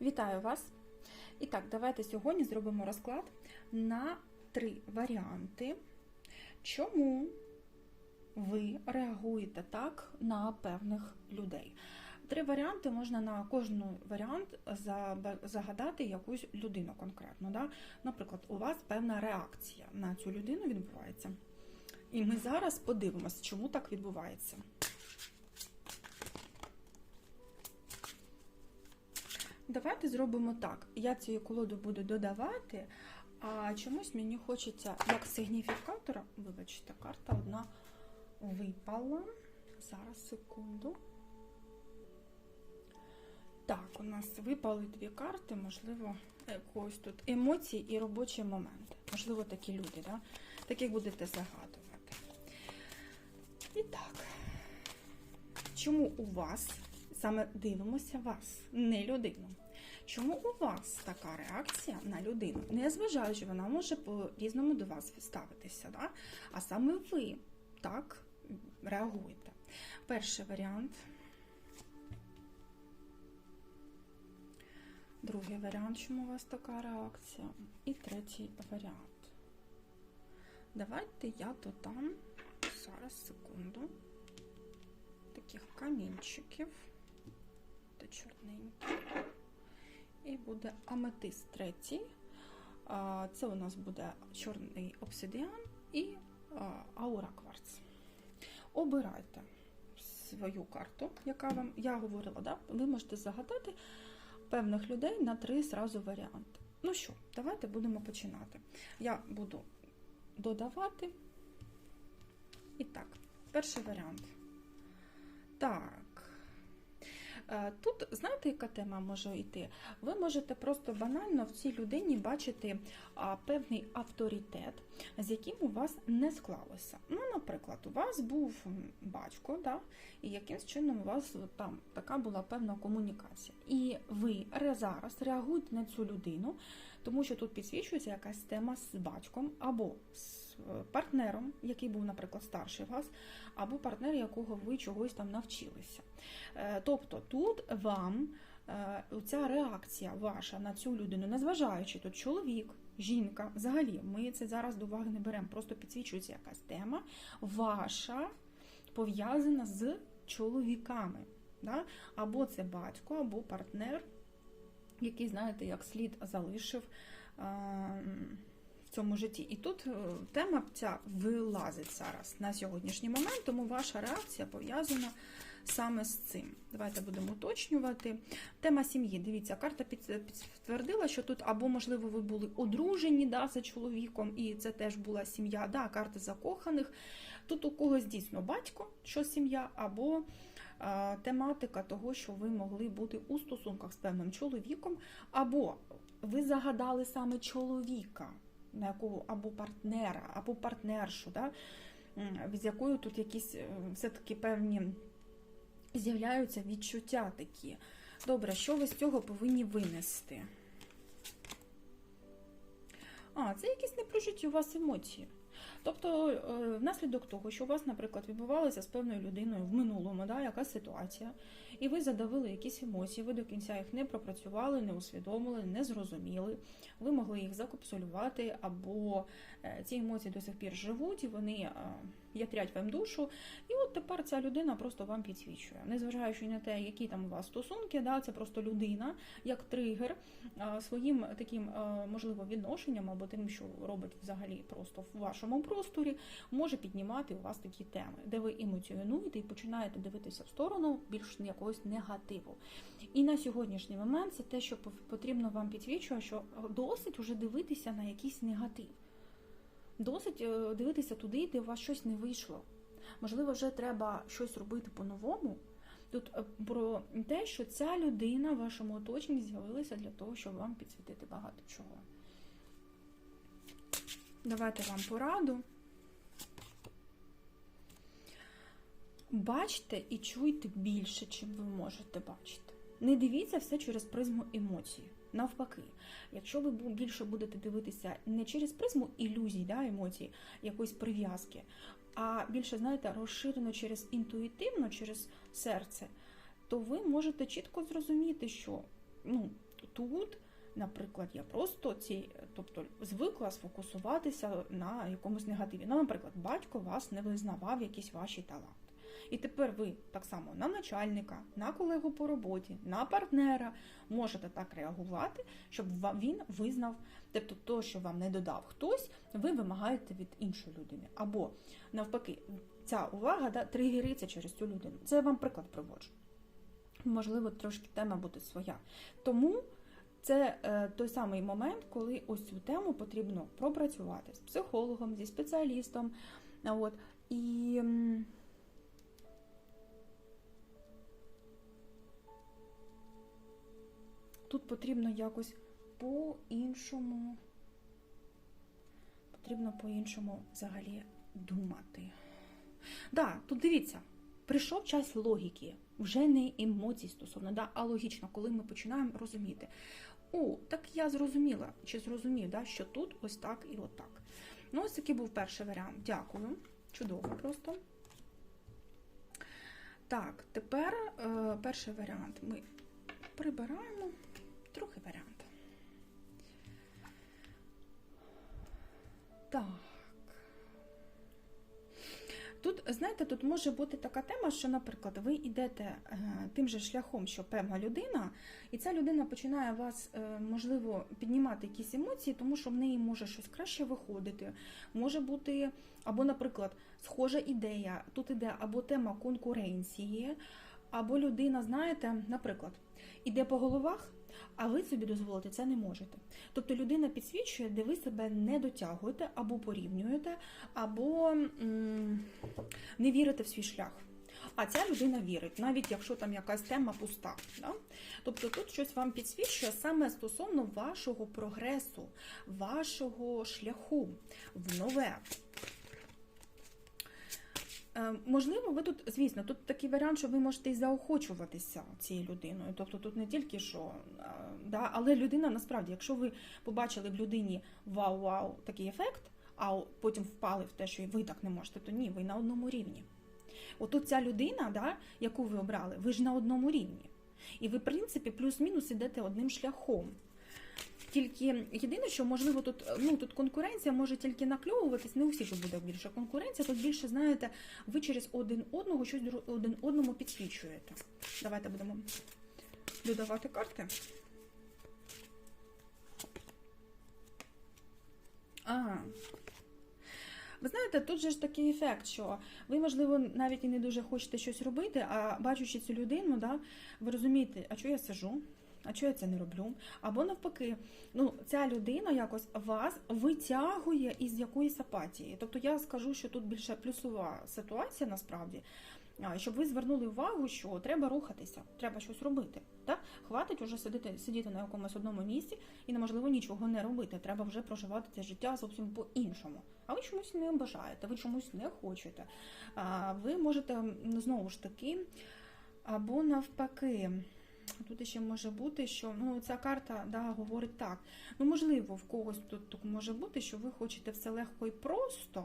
Вітаю вас! І так, давайте сьогодні зробимо розклад на три варіанти, чому ви реагуєте так на певних людей. Три варіанти можна на кожен варіант загадати якусь людину конкретно. Да? Наприклад, у вас певна реакція на цю людину відбувається. І ми зараз подивимося, чому так відбувається. Давайте зробимо так. Я цю колоду буду додавати, а чомусь мені хочеться, як сигніфікатора, вибачте, карта одна випала. Зараз, секунду. Так, у нас випали дві карти, можливо, якогось тут емоції і робочі моменти. Можливо, такі люди, да? таких будете загадувати. І так, чому у вас, саме дивимося вас, не людину? Чому у вас така реакція на людину? Незважаючи, вона може по-різному до вас ставитися, да? а саме ви так реагуєте. Перший варіант. Другий варіант, чому у вас така реакція. І третій варіант. Давайте я додам зараз секунду таких камінчиків та чорненьких. І буде аметист третій. Це у нас буде чорний обсидіан і аура кварц. Обирайте свою карту, яка вам я говорила, да? ви можете загадати певних людей на три зразу варіанти. Ну що, давайте будемо починати. Я буду додавати. І так, перший варіант. Так. Е, Тут, знаєте, яка тема може йти? Ви можете просто банально в цій людині бачити певний авторитет, з яким у вас не склалося. Ну, наприклад, у вас був батько, да, і якимсь чином у вас там така була певна комунікація. І ви зараз реагуєте на цю людину, тому що тут підсвічується якась тема з батьком або з партнером, який був, наприклад, старший вас, або партнер, якого ви чогось там навчилися. Е, Тобто тут вам е, ця реакція ваша на цю людину, незважаючи тут чоловік, жінка, взагалі, ми це зараз до уваги не беремо, просто підсвічується якась тема, ваша пов'язана з чоловіками. Да? Або це батько, або партнер, який, знаєте, як слід залишив е, в цьому житті. І тут е, тема ця вилазить зараз на сьогоднішній момент, тому ваша реакція пов'язана саме з цим. Давайте будемо уточнювати. Тема сім'ї. Дивіться, карта підтвердила, що тут або, можливо, ви були одружені да, за чоловіком, і це теж була сім'я, да, карта закоханих. Тут у когось дійсно батько, що сім'я, або е, тематика того, що ви могли бути у стосунках з певним чоловіком, або ви загадали саме чоловіка, на якого або партнера, або партнершу, да, з якою тут якісь е, все-таки певні з'являються відчуття такі. Добре, що ви з цього повинні винести? А, це якісь непрожиті у вас емоції. Тобто, е, внаслідок того, що у вас, наприклад, відбувалося з певною людиною в минулому, да, якась ситуація, і ви задавили якісь емоції, ви до кінця їх не пропрацювали, не усвідомили, не зрозуміли, ви могли їх закапсулювати, або е, ці емоції до сих пір живуть, і вони ятрять вам душу. І от тепер ця людина просто вам підсвічує. Незважаючи на те, які там у вас стосунки, да, це просто людина, як тригер, своїм таким, можливо, відношенням або тим, що робить взагалі просто в вашому просторі, може піднімати у вас такі теми, де ви емоціонуєте і починаєте дивитися в сторону більш якогось негативу. І на сьогоднішній момент це те, що потрібно вам підсвічує, що досить уже дивитися на якийсь негатив. Досить е, дивитися туди, де у вас щось не вийшло. Можливо, вже треба щось робити по-новому. Тут е, про те, що ця людина в вашому оточенні з'явилася для того, щоб вам підсвітити багато чого. Давайте вам пораду. Бачте і чуйте більше, чим ви можете бачити. Не дивіться все через призму емоцій. Навпаки, якщо ви більше будете дивитися не через призму ілюзій, да, емоцій, якоїсь прив'язки, а більше, знаєте, розширено через інтуїтивно, через серце, то ви можете чітко зрозуміти, що ну, Тут, наприклад, я просто ці, тобто звикла сфокусуватися на якомусь негативі. Ну, наприклад, батько вас не визнавав якісь ваші таланти. І тепер ви так само на начальника, на колегу по роботі, на партнера можете так реагувати, щоб він визнав, тобто то, що вам не додав хтось, ви вимагаєте від іншої людини. Або навпаки, ця увага да, тригериться через цю людину. Це я вам приклад приводжу. Можливо, трошки тема буде своя. Тому це е, той самий момент, коли ось цю тему потрібно пропрацювати з психологом, зі спеціалістом. От, і потрібно якось по-іншому. Потрібно по-іншому взагалі думати. Да, тут дивіться, прийшов час логіки, вже не емоцій стосовно, да, а логічно, коли ми починаємо розуміти. О, так я зрозуміла, чи зрозумів, да, що тут ось так і отак. Ну, ось такий був перший варіант. Дякую. Чудово просто. Так, тепер е, перший варіант ми прибираємо. Другий варіант. Так. Тут, знаєте, тут може бути така тема, що, наприклад, ви йдете е, тим же шляхом, що певна людина, і ця людина починає вас, е, можливо, піднімати якісь емоції, тому що в неї може щось краще виходити. Може бути, або, наприклад, схожа ідея. Тут іде або тема конкуренції, або людина, знаєте, наприклад, іде по головах. А ви собі дозволити це не можете. Тобто людина підсвічує, де ви себе не дотягуєте, або порівнюєте, або не вірите в свій шлях. А ця людина вірить, навіть якщо там якась тема пуста. Да? Тобто тут щось вам підсвічує саме стосовно вашого прогресу, вашого шляху в нове. Е, Можливо, ви тут, звісно, тут такий варіант, що ви можете і заохочуватися цією людиною. Тобто тут не тільки що, е, да, але людина насправді, якщо ви побачили в людині вау-вау такий ефект, а потім впали в те, що і ви так не можете, то ні, ви на одному рівні. Отут ця людина, да, яку ви обрали, ви ж на одному рівні. І ви, в принципі, плюс-мінус ідете одним шляхом. Тільки єдине, що можливо тут ну тут конкуренція може тільки накльовуватись, не у всіх буде більше конкуренція. Тут більше знаєте, ви через один одного щось один одному підсвічуєте. Давайте будемо додавати карти. Ага. Ви знаєте, тут же ж такий ефект, що ви, можливо, навіть і не дуже хочете щось робити, а бачучи цю людину, да, ви розумієте, а чого я сижу? А чого я це не роблю? Або навпаки, ну ця людина якось вас витягує із якоїсь апатії. Тобто я скажу, що тут більше плюсова ситуація насправді. Щоб ви звернули увагу, що треба рухатися, треба щось робити. Так? Хватить уже сидіти, сидіти на якомусь одному місці і неможливо нічого не робити. Треба вже проживати це життя зовсім по-іншому. А ви чомусь не бажаєте, ви чомусь не хочете. А, Ви можете знову ж таки, або навпаки. Тут ще може бути, що ну ця карта да, говорить так. Ну, можливо, в когось тут, може бути, що ви хочете все легко і просто.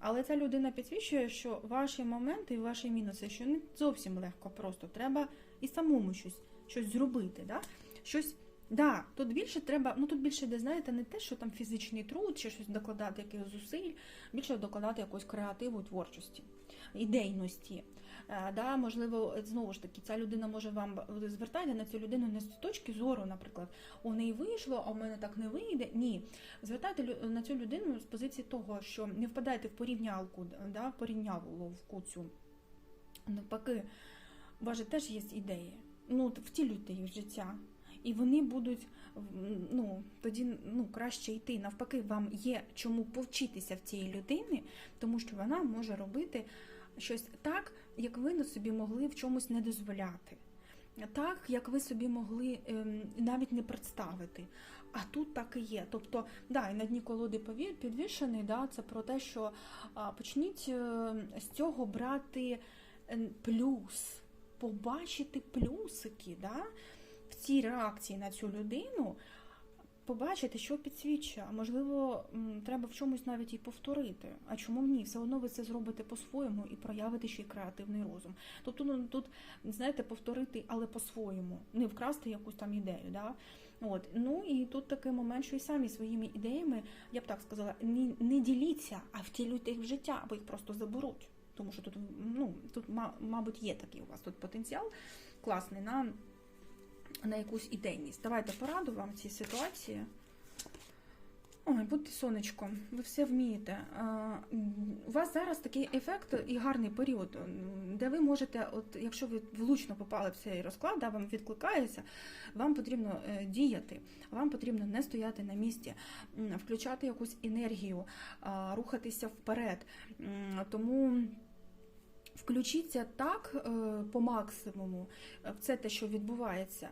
Але ця людина підсвічує, що ваші моменти і ваші мінуси, що не зовсім легко просто. Треба і самому щось, щось зробити. Да? Щось, да, тут більше треба, ну тут більше, де знаєте, не те, що там фізичний труд чи щось докладати, якихось зусиль, більше докладати якусь креативу, творчості, ідейності. Е, Да, можливо, знову ж таки, ця людина може вам звертайте на цю людину не з точки зору, наприклад, у неї вийшло, а у мене так не вийде. Ні, звертайте на цю людину з позиції того, що не впадайте в порівнялку, да, порівняву ловку цю. Навпаки, у вас же теж є ідеї. Ну, втілюйте їх в життя. І вони будуть ну, тоді ну, краще йти. Навпаки, вам є чому повчитися в цієї людини, тому що вона може робити щось так, як ви на собі могли в чомусь не дозволяти. Так, як ви собі могли ем, навіть не представити. А тут так і є. Тобто, да, і на дні колоди підвішений, да, це про те, що почніть е, з цього брати е, плюс, побачити плюсики да, в цій реакції на цю людину, побачити, що підсвічує. А можливо, треба в чомусь навіть і повторити. А чому ні? Все одно ви це зробите по-своєму і проявите ще й креативний розум. Тобто ну, тут, знаєте, повторити, але по-своєму, не вкрасти якусь там ідею. Да? От. Ну і тут такий момент, що і самі своїми ідеями, я б так сказала, не, не діліться, а втілюйте їх в життя, або їх просто заберуть. Тому що тут, ну, тут, ма- мабуть, є такий у вас тут потенціал класний на, на якусь ідейність. Давайте пораду вам цій ситуації. Ой, будьте сонечком, ви все вмієте. У вас зараз такий ефект і гарний період, де ви можете, от якщо ви влучно попали в цей розклад, да, вам відкликається, вам потрібно е, діяти, вам потрібно не стояти на місці, включати якусь енергію, рухатися вперед. Тому включіться так е, по максимуму е, в це те, що відбувається,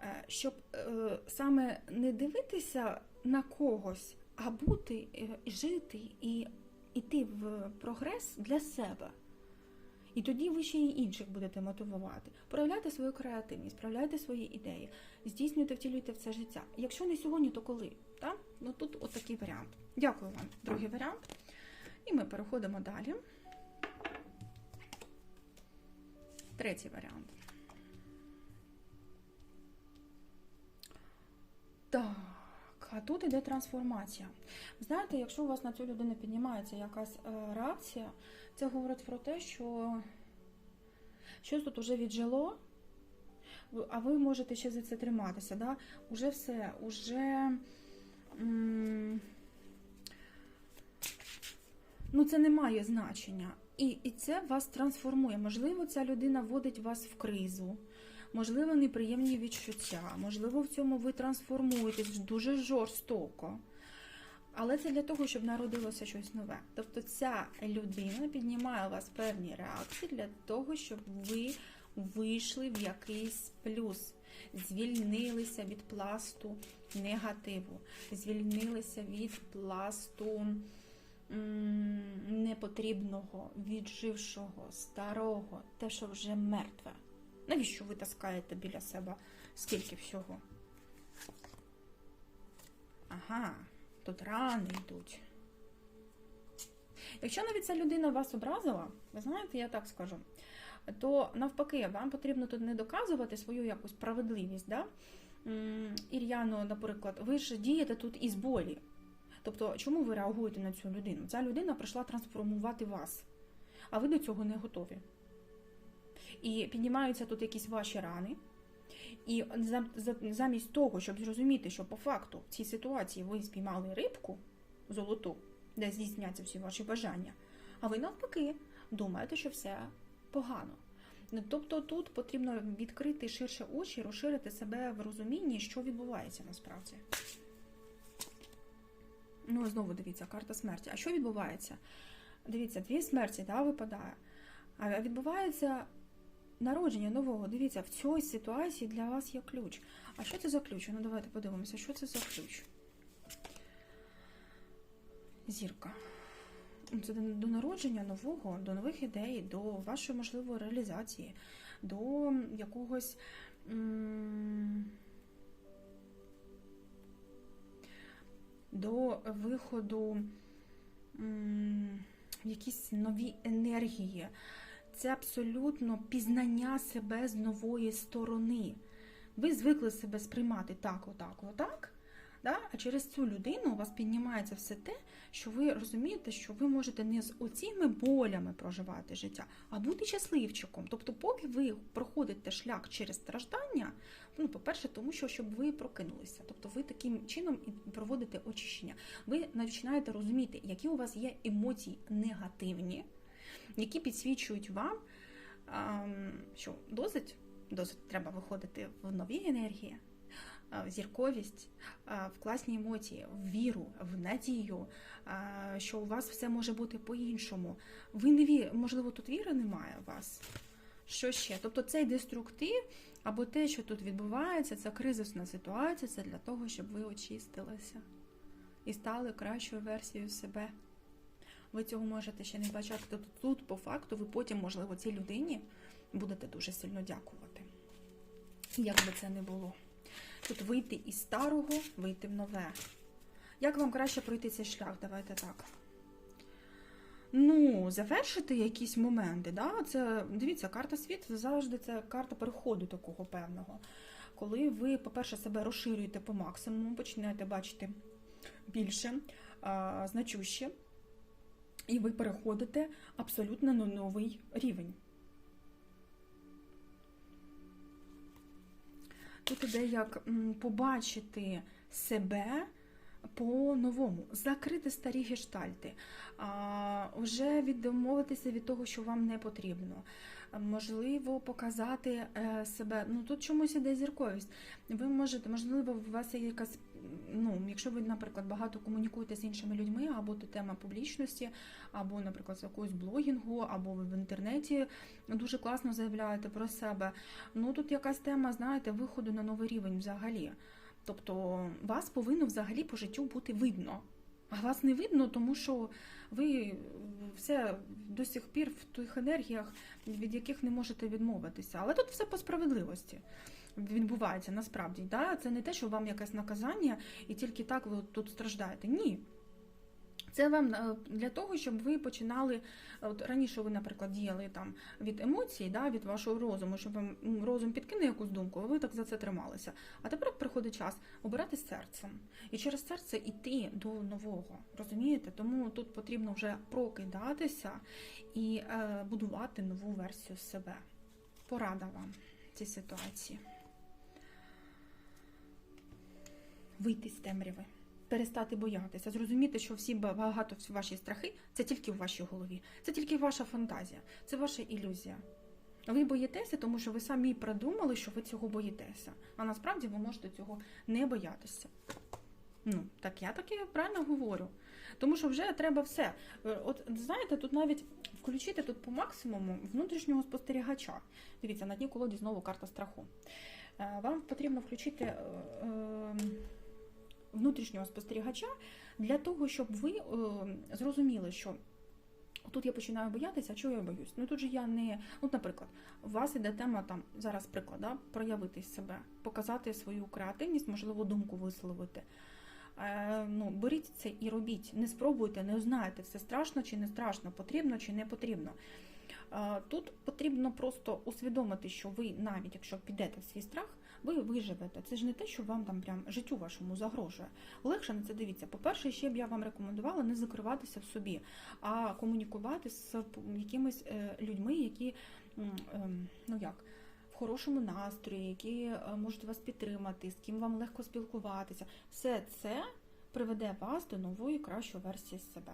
е, щоб е, саме не дивитися на когось, а бути, е, жити і йти в прогрес для себе. І тоді ви ще й інших будете мотивувати. Проявляйте свою креативність, проявляйте свої ідеї, здійснюйте, втілюйте в це життя. Якщо не сьогодні, то коли? Так? Ну тут от такий варіант. Дякую вам, другий варіант. І ми переходимо далі. Третій варіант. Так, а тут іде трансформація. Знаєте, якщо у вас на цю людину піднімається якась е, реакція, це говорить про те, що щось тут уже віджило, а ви можете ще за це триматися. Да? Уже все, уже. Ну, це не має значення. І, і це вас трансформує. Можливо, ця людина вводить вас в кризу, можливо, неприємні відчуття, можливо, в цьому ви трансформуєтесь дуже жорстоко. Але це для того, щоб народилося щось нове. Тобто ця людина піднімає у вас певні реакції для того, щоб ви вийшли в якийсь плюс, звільнилися від пласту негативу, звільнилися від пласту непотрібного, віджившого, старого, те, що вже мертве. Навіщо ви таскаєте біля себе скільки всього? Ага, тут рани йдуть. Якщо навіть ця людина вас образила, ви знаєте, я так скажу, то навпаки, вам потрібно тут не доказувати свою якусь справедливість. Да? Ір'яно, наприклад, ви ж дієте тут із болі. Тобто, чому ви реагуєте на цю людину? Ця людина прийшла трансформувати вас, а ви до цього не готові. І піднімаються тут якісь ваші рани. І за- за- замість того, щоб зрозуміти, що по факту в цій ситуації ви спіймали рибку золоту, де здійсняться всі ваші бажання, а ви навпаки думаєте, що все погано. Ну, Тобто тут потрібно відкрити ширше очі, розширити себе в розумінні, що відбувається насправді. Ну, знову дивіться, карта смерті. А що відбувається? Дивіться, дві смерті да, випадає. А відбувається народження нового. Дивіться, в цій ситуації для вас є ключ. А що це за ключ? Ну, давайте подивимося, що це за ключ. Зірка. Ну, Це до народження нового, до нових ідей, до вашої можливої реалізації, до якогось. м, до виходу якісь нові енергії. Це абсолютно пізнання себе з нової сторони. Ви звикли себе сприймати так, отак, отак. Да? А через цю людину у вас піднімається все те, що ви розумієте, що ви можете не з оціми болями проживати життя, а бути щасливчиком. Тобто, поки ви проходите шлях через страждання, ну, по-перше, тому що щоб ви прокинулися. Тобто ви таким чином і проводите очищення. Ви починаєте розуміти, які у вас є емоції негативні, які підсвічують вам, що досить, досить треба виходити в нові енергії, в зірковість, в класні емоції, в віру, в надію, що у вас все може бути по-іншому. Ви не ві... можливо, тут віри немає у вас. Що ще? Тобто цей деструктив або те, що тут відбувається, це кризисна ситуація, це для того, щоб ви очистилися і стали кращою версією себе. Ви цього можете ще не бачити. Тобто тут, по факту, ви потім, можливо, цій людині будете дуже сильно дякувати. Як би це не було. Тут вийти із старого, вийти в нове. Як вам краще пройти цей шлях? Давайте так. Ну, завершити якісь моменти, да? це дивіться, карта світ завжди це карта переходу такого певного. Коли ви, по-перше, себе розширюєте по максимуму, починаєте бачити більше, а, значуще, і ви переходите абсолютно на новий рівень. Тут іде як побачити себе по-новому, закрити старі гештальти, а, вже відмовитися від того, що вам не потрібно. Можливо, показати е, себе. Ну тут чомусь іде зірковість. Ви можете, можливо, у вас є якась. Ну, якщо ви, наприклад, багато комунікуєте з іншими людьми, або то тема публічності, або, наприклад, з якогось блогінгу, або ви в інтернеті дуже класно заявляєте про себе. Ну тут якась тема, знаєте, виходу на новий рівень взагалі. Тобто вас повинно взагалі по життю бути видно. А вас не видно, тому що ви все до сих пір в тих енергіях, від яких не можете відмовитися. Але тут все по справедливості відбувається насправді. Да? Це не те, що вам якесь наказання, і тільки так ви тут страждаєте. Ні. Це вам е, для того, щоб ви починали. От раніше ви, наприклад, діяли там від емоцій, да, від вашого розуму, щоб вам розум підкине якусь думку, а ви так за це трималися. А тепер приходить час обирати серцем і через серце йти до нового. Розумієте? Тому тут потрібно вже прокидатися і е, будувати нову версію себе. Порада вам цій ситуації. Вийти з темряви перестати боятися, зрозуміти, що всі багато ваші страхи це тільки в вашій голові, це тільки ваша фантазія, це ваша ілюзія. Ви боїтеся, тому що ви самі придумали, що ви цього боїтеся. А насправді ви можете цього не боятися. Ну, так я таки правильно говорю. Тому що вже треба все. Е, От знаєте, тут навіть включити тут по максимуму внутрішнього спостерігача. Дивіться, на дні колоді знову карта страху. Е, Вам потрібно включити. е, е, внутрішнього спостерігача для того, щоб ви е, зрозуміли, що тут я починаю боятися, а чого я боюсь? Ну тут же я не. От, наприклад, у вас іде тема там зараз приклад, да, проявити себе, показати свою креативність, можливо, думку висловити. Е, ну, беріть це і робіть. Не спробуйте, не узнаєте, все страшно чи не страшно, потрібно чи не потрібно. Е, Тут потрібно просто усвідомити, що ви, навіть якщо підете в свій страх, ви виживете. Це ж не те, що вам там прям життю вашому загрожує. Легше на це дивіться. По-перше, ще б я вам рекомендувала не закриватися в собі, а комунікувати з якимись е, людьми, які ем, ну як. Хорошому настрої, які е, можуть вас підтримати, з ким вам легко спілкуватися. Все це приведе вас до нової кращої версії себе.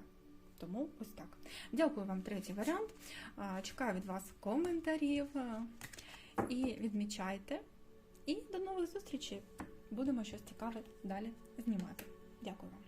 Тому ось так. Дякую вам третій варіант. Чекаю від вас коментарів і відмічайте. І до нових зустрічей! Будемо щось цікаве далі знімати. Дякую вам!